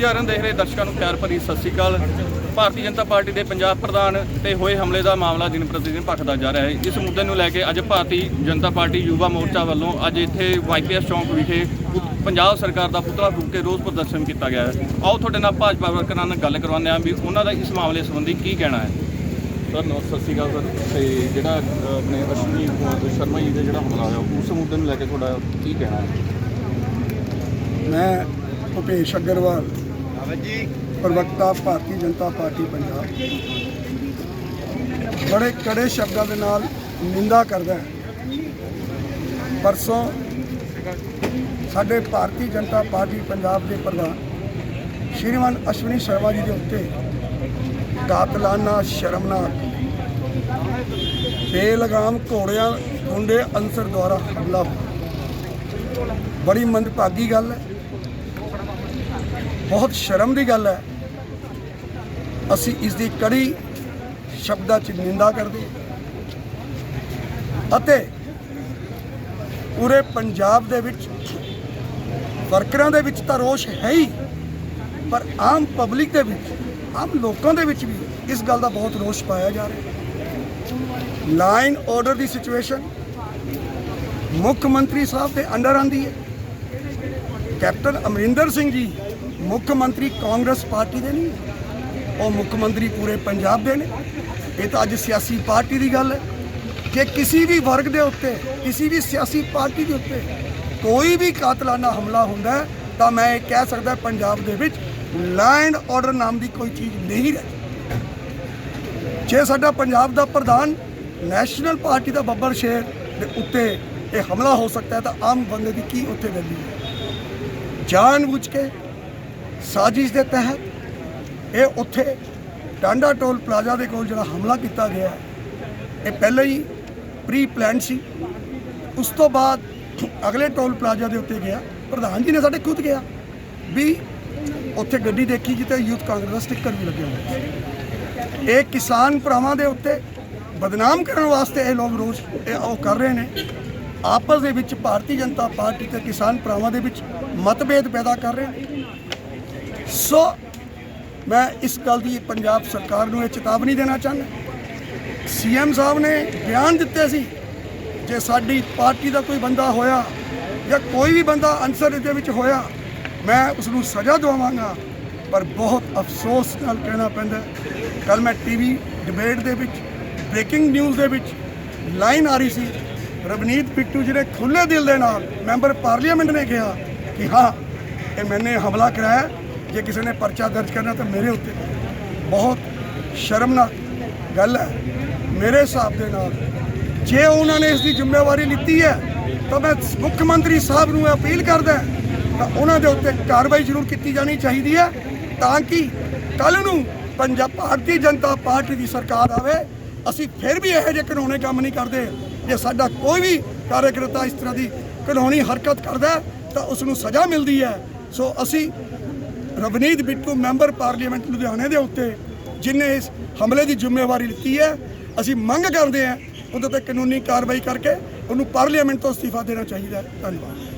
ਜਾਰਨ ਦੇਖ ਰਹੇ ਦਰਸ਼ਕਾਂ ਨੂੰ ਪਿਆਰ ਭਰੀ ਸਤਿ ਸ੍ਰੀ ਅਕਾਲ। ਭਾਰਤੀ ਜਨਤਾ ਪਾਰਟੀ ਦੇ ਪੰਜਾਬ ਪ੍ਰਧਾਨ ਤੇ ਹੋਏ ਹਮਲੇ ਦਾ ਮਾਮਲਾ ਦਿਨ ਪ੍ਰਤੀ ਦਿਨ ਭਖਦਾ ਜਾ ਰਿਹਾ ਹੈ। ਇਸ ਮੁੱਦੇ ਨੂੰ ਲੈ ਕੇ ਅੱਜ ਭਾਰਤੀ ਜਨਤਾ ਪਾਰਟੀ ਯੁਵਾ ਮੋਰਚਾ ਵੱਲੋਂ ਅੱਜ ਇੱਥੇ ਵਾਈਪੀਐਸ ਚੌਂਕ ਵਿਖੇ ਪੰਜਾਬ ਸਰਕਾਰ ਦਾ ਪੁਤਲਾ ਫੂਕ ਕੇ ਰੋਸ ਪ੍ਰਦਰਸ਼ਨ ਕੀਤਾ ਗਿਆ ਹੈ। ਆਓ ਤੁਹਾਡੇ ਨਾਲ ਭਾਜਪਾ ਵਰਕਰਾਂ ਨਾਲ ਗੱਲ ਕਰਵਾਉਂਦੇ ਹਾਂ ਵੀ ਉਹਨਾਂ ਦਾ ਇਸ ਮਾਮਲੇ ਸੰਬੰਧੀ ਕੀ ਕਹਿਣਾ ਹੈ। ਸਰ ਨਮਸਤੇ ਸਤਿ ਸ੍ਰੀ ਅਕਾਲ ਸਰ। ਤੇ ਜਿਹੜਾ ਆਪਣੇ ਅਸ਼ਵਨੀ ਕੁਮਾਰ ਸ਼ਰਮਾ ਜੀ ਦਾ ਜਿਹੜਾ ਹਮਲਾ ਹੋਇਆ ਉਸ ਮੁੱਦੇ ਨੂੰ ਲੈ ਕੇ ਤੁਹਾਡਾ ਕੀ ਕਹਿਣਾ ਹੈ? ਮੈਂ ਭੁਪੇਸ਼ ਅਗਰਵਾਲ ਪ੍ਰਵਕਤਾ ਭਾਰਤੀ ਜਨਤਾ ਪਾਰਟੀ ਪੰਜਾਬ। ਬੜੇ ਕੜੇ ਸ਼ਬਦਾਂ ਦੇ ਨਾਲ ਨਿੰਦਾ ਕਰਦਾ ਹੈ। ਪਰਸੋਂ ਸਾਡੇ ਭਾਰਤੀ ਜਨਤਾ ਪਾਰਟੀ ਪੰਜਾਬ ਦੇ ਪ੍ਰਧਾਨ ਸ਼੍ਰੀਮਾਨ ਅਸ਼ਵਨੀ ਸ਼ਰਮਾ ਜੀ ਦੇ ਉੱਤੇ ਕਾਤਲਾਨਾ ਸ਼ਰਮਨਾਕ ਬੇਲਗਾਮ ਘੋੜਿਆਂ, ਗੁੰਡੇ ਅੰਸਰ ਦੁਆਰਾ ਹਮਲਾ ਬੜੀ ਮੰਦਭਾਗੀ ਗੱਲ ਹੈ। ਬਹੁਤ ਸ਼ਰਮ ਦੀ ਗੱਲ ਹੈ। ਅਸੀਂ ਇਸ ਦੀ ਕੜੀ ਸ਼ਬਦਾਂ 'ਚ ਨਿੰਦਾ ਕਰਦੇ ਅਤੇ ਪੂਰੇ ਪੰਜਾਬ ਦੇ ਵਿੱਚ ਵਰਕਰਾਂ ਦੇ ਵਿੱਚ ਤਾਂ ਰੋਸ਼ ਹੈ ਹੀ, ਪਰ ਆਮ ਪਬਲਿਕ ਦੇ ਵਿੱਚ, ਆਮ ਲੋਕਾਂ ਦੇ ਵਿੱਚ ਵੀ ਇਸ ਗੱਲ ਦਾ ਬਹੁਤ ਰੋਸ਼ ਪਾਇਆ ਜਾ ਰਿਹਾ ਹੈ। ਲਾਈਨ ਆਰਡਰ ਦੀ ਸਿਚੁਏਸ਼ਨ ਮੁੱਖ ਮੰਤਰੀ ਸਾਹਿਬ ਦੇ ਅੰਡਰ ਆਂਦੀ ਹੈ। ਕੈਪਟਨ ਅਮਰਿੰਦਰ ਸਿੰਘ ਜੀ ਮੁੱਖ ਮੰਤਰੀ ਕਾਂਗਰਸ ਪਾਰਟੀ ਦੇ ਨਹੀਂ ਉਹ ਮੁੱਖ ਮੰਤਰੀ ਪੂਰੇ ਪੰਜਾਬ ਦੇ ਨੇ। ਇਹ ਤਾਂ ਅੱਜ ਸਿਆਸੀ ਪਾਰਟੀ ਦੀ ਗੱਲ ਹੈ। ਕਿ ਕਿਸੇ ਵੀ ਵਰਗ ਦੇ ਉੱਤੇ, ਕਿਸੇ ਵੀ ਸਿਆਸੀ ਪਾਰਟੀ ਦੇ ਉੱਤੇ ਕੋਈ ਵੀ ਕਾਤਲਾਨਾ ਹਮਲਾ ਹੁੰਦਾ ਤਾਂ ਮੈਂ ਇਹ ਕਹਿ ਸਕਦਾ ਪੰਜਾਬ ਦੇ ਵਿੱਚ ਲੈਂਡ ਆਰਡਰ ਨਾਮ ਦੀ ਕੋਈ ਚੀਜ਼ ਨਹੀਂ ਰਹੀ ਜੇ ਸਾਡਾ ਪੰਜਾਬ ਦਾ ਪ੍ਰਧਾਨ ਨੈਸ਼ਨਲ ਪਾਰਟੀ ਦਾ ਬੱਬਰ ਸ਼ੇਰ ਦੇ ਉੱਤੇ ਇਹ ਹਮਲਾ ਹੋ ਸਕਦਾ ਹੈ, ਤਾਂ ਆਮ ਬੰਦੇ ਦੀ ਕੀ ਉੱਥੇ ਵੈਲਿਊ ਹੈ? ਜਾਣਬੁੱਝ ਕੇ ਸਾਜ਼ਿਸ਼ ਦੇ ਤਹਿਤ ਇਹ ਉੱਥੇ ਟਾਂਡਾ ਟੋਲ ਪਲਾਜ਼ਾ ਦੇ ਕੋਲ ਜਿਹੜਾ ਹਮਲਾ ਕੀਤਾ ਗਿਆ ਇਹ ਪਹਿਲਾਂ ਹੀ ਪ੍ਰੀ ਪਲਾਨ ਸੀ। ਉਸ ਤੋਂ ਬਾਅਦ ਅਗਲੇ ਟੋਲ ਪਲਾਜ਼ਾ ਦੇ ਉੱਤੇ ਗਿਆ। ਪ੍ਰਧਾਨ ਜੀ ਨੇ ਸਾਡੇ ਖੁਦ ਗਿਆ ਵੀ ਉੱਥੇ ਗੱਡੀ ਦੇਖੀ ਜਿੱਤੇ ਯੂਥ ਕਾਂਗਰਸ ਦਾ ਸਟicker ਵੀ ਲੱਗਿਆ ਹੋਇਆ ਇਹ ਕਿਸਾਨ ਭਰਾਵਾਂ ਦੇ ਉੱਤੇ ਬਦਨਾਮ ਕਰਨ ਵਾਸਤੇ ਇਹ ਲੋਕ ਰੋਜ਼ ਇਹ ਉਹ ਕਰ ਰਹੇ ਨੇ। ਆਪਸ ਦੇ ਵਿੱਚ ਭਾਰਤੀ ਜਨਤਾ ਪਾਰਟੀ ਤੇ ਕਿਸਾਨ ਭਰਾਵਾਂ ਦੇ ਵਿੱਚ ਮਤਭੇਦ ਪੈਦਾ ਕਰ ਰਹੇ ਨੇ। ਸੋ ਮੈਂ ਇਸ ਗੱਲ ਦੀ ਪੰਜਾਬ ਸਰਕਾਰ ਨੂੰ ਇਹ ਚੇਤਾਵਨੀ ਦੇਣਾ ਚਾਹੁੰਦਾ ਸੀਐਮ ਸਾਹਿਬ ਨੇ ਬਿਆਨ ਦਿੱਤੇ ਸੀ ਜੇ ਸਾਡੀ ਪਾਰਟੀ ਦਾ ਕੋਈ ਬੰਦਾ ਹੋਇਆ ਜਾਂ ਕੋਈ ਵੀ ਬੰਦਾ ਅਨਸਰ ਇਹਦੇ ਵਿੱਚ ਹੋਇਆ, ਮੈਂ ਉਸ ਨੂੰ ਸਜ਼ਾ ਦਵਾਵਾਂਗਾ। ਪਰ ਬਹੁਤ ਅਫਸੋਸ ਨਾਲ ਕਹਿਣਾ ਪੈਂਦਾ ਕੱਲ ਮੈਂ ਟੀਵੀ ਡਿਬੇਟ ਦੇ ਵਿੱਚ, ਬ੍ਰੇਕਿੰਗ ਨਿਊਜ਼ ਦੇ ਵਿੱਚ ਲਾਈਨ ਆ ਰਹੀ ਸੀ। ਰਵਨੀਤ ਬਿੱਟੂ ਜਿਹੜੇ ਖੁੱਲੇ ਦਿਲ ਦੇ ਨਾਲ ਮੈਂਬਰ ਪਾਰਲੀਮੈਂਟ ਨੇ ਕਿਹਾ ਕਿ ਹਾਂ, ਇਹ ਮੈਨੇ ਹਮਲਾ ਕਰਾਇਆ। ਜੇ ਕਿਸੇ ਨੇ ਪਰਚਾ ਦਰਜ ਕਰਨਾ ਤਾਂ ਮੇਰੇ ਉੱਤੇ। ਬਹੁਤ ਸ਼ਰਮਨਾਕ ਗੱਲ ਹੈ। ਮੇਰੇ ਹਿਸਾਬ ਦੇ ਨਾਲ ਜੇ ਉਹਨਾਂ ਨੇ ਇਸ ਦੀ ਜ਼ਿੰਮੇਵਾਰੀ ਲਿੱਤੀ ਹੈ, ਤਾਂ ਮੈਂ ਮੁੱਖ ਮੰਤਰੀ ਸਾਹਿਬ ਨੂੰ ਅਪੀਲ ਕਰਦਾ ਤਾਂ ਉਹਨਾਂ ਦੇ ਉੱਤੇ ਕਾਰਵਾਈ ਜ਼ਰੂਰ ਕੀਤੀ ਜਾਣੀ ਚਾਹੀਦੀ ਹੈ ਤਾਂ ਕਿ ਕੱਲ ਨੂੰ ਪੰਜਾਬ ਭਾਰਤੀ ਜਨਤਾ ਪਾਰਟੀ ਦੀ ਸਰਕਾਰ ਆਵੇ। ਅਸੀਂ ਫਿਰ ਵੀ ਇਹੋ ਜਿਹੇ ਕਾਨੂੰਨੀ ਕੰਮ ਨਹੀਂ ਕਰਦੇ। ਜੇ ਸਾਡਾ ਕੋਈ ਵੀ ਕਾਰਜਕਰਤਾ ਇਸ ਤਰ੍ਹਾਂ ਦੀ ਕਾਨੂੰਨੀ ਹਰਕਤ ਕਰਦਾ ਤਾਂ ਉਸ ਨੂੰ ਸਜ਼ਾ ਮਿਲਦੀ ਹੈ। ਸੋ ਅਸੀਂ ਰਵਨੀਤ ਬਿੱਟੂ ਮੈਂਬਰ ਪਾਰਲੀਮੈਂਟ ਲੁਧਿਆਣੇ ਦੇ ਉੱਤੇ, ਜਿਨੇ ਇਸ ਹਮਲੇ ਦੀ ਜ਼ਿੰਮੇਵਾਰੀ ਲਿੱਤੀ ਹੈ, ਅਸੀਂ ਮੰਗ ਕਰਦੇ ਹਾਂ ਉਹਦੇ ਤੇ ਕਾਨੂੰਨੀ ਕਾਰਵਾਈ ਕਰਕੇ ਉਹਨੂੰ ਪਾਰਲੀਮੈਂਟ ਤੋਂ ਅਸਤੀਫਾ ਦੇਣਾ ਚਾਹੀਦਾ ਧੰਨਵਾਦ।